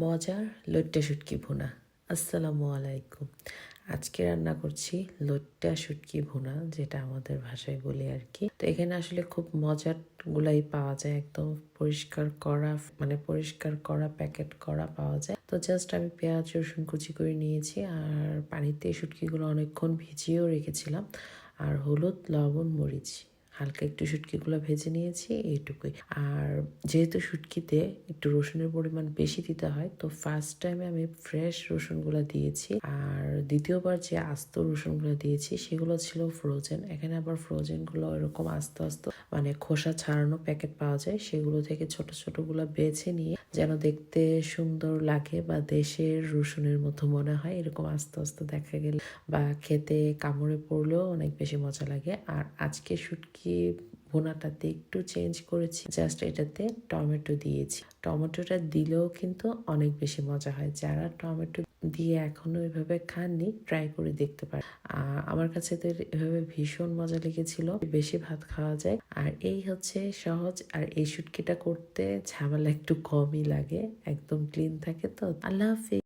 মজার লইট্টা শুটকি ভুনা। আসসালামু আলাইকুম। আজকে রান্না করছি লইট্টা শুটকি ভুনা, যেটা আমাদের ভাষায় বলি আর কি। তো এখানে আসলে খুব মজার গুলাই পাওয়া যায়, একদম পরিষ্কার করা মানে পরিষ্কার করা প্যাকেট করা পাওয়া যায়। তো জাস্ট আমি পেঁয়াজ, রসুন কুচি করে নিয়েছি, আর পানিতে শুটকিগুলো অনেকক্ষণ ভিজিয়েও রেখেছিলাম। আর হলুদ, লবণ, মরিচ। হালকা একটু শুটকিগুলো ভেজে নিয়েছি, এইটুকুই। আর যেহেতু শুটকিতে একটু রসুনের পরিমাণ বেশি দিতে হয়, তো ফার্স্ট টাইমে আমি ফ্রেশ রসুনগুলো দিয়েছি। আর দ্বিতীয়বার যে আস্ত রসুনগুলো দিয়েছি, সেগুলো ছিল ফ্রোজেন এখানে আবার ফ্রোজেনগুলো এরকম আস্তে আস্তে মানে খোসা ছাড়ানো প্যাকেট পাওয়া যায়, সেগুলো থেকে ছোট ছোটগুলো বেছে নিয়ে যেন দেখতে সুন্দর লাগে বা দেশের রসুনের মতো মনে হয়, এরকম আস্তে আস্তে দেখা গেলে বা খেতে কামড়ে পড়লেও অনেক বেশি মজা লাগে। আর আজকে শুটকি ভুনাটাতে একটু চেঞ্জ করেছি। জাস্ট এটাতে টমেটো দিয়েছি। টমেটোটা দিলেও কিন্তু অনেক বেশি মজা হয়। যারা টমেটো দিয়ে এখনও এভাবে খাননি ট্রাই করে দেখতে পারে আমার কাছে তো এভাবে ভীষণ মজা লেগেছিল। বেশি ভাত খাওয়া যায়। আর এই হচ্ছে সহজ। আর এই শুটকিটা করতে ঝামেলা একটু কমই লাগে। একদম ক্লিন থাকে তো। আল্লাহ হাফিজ।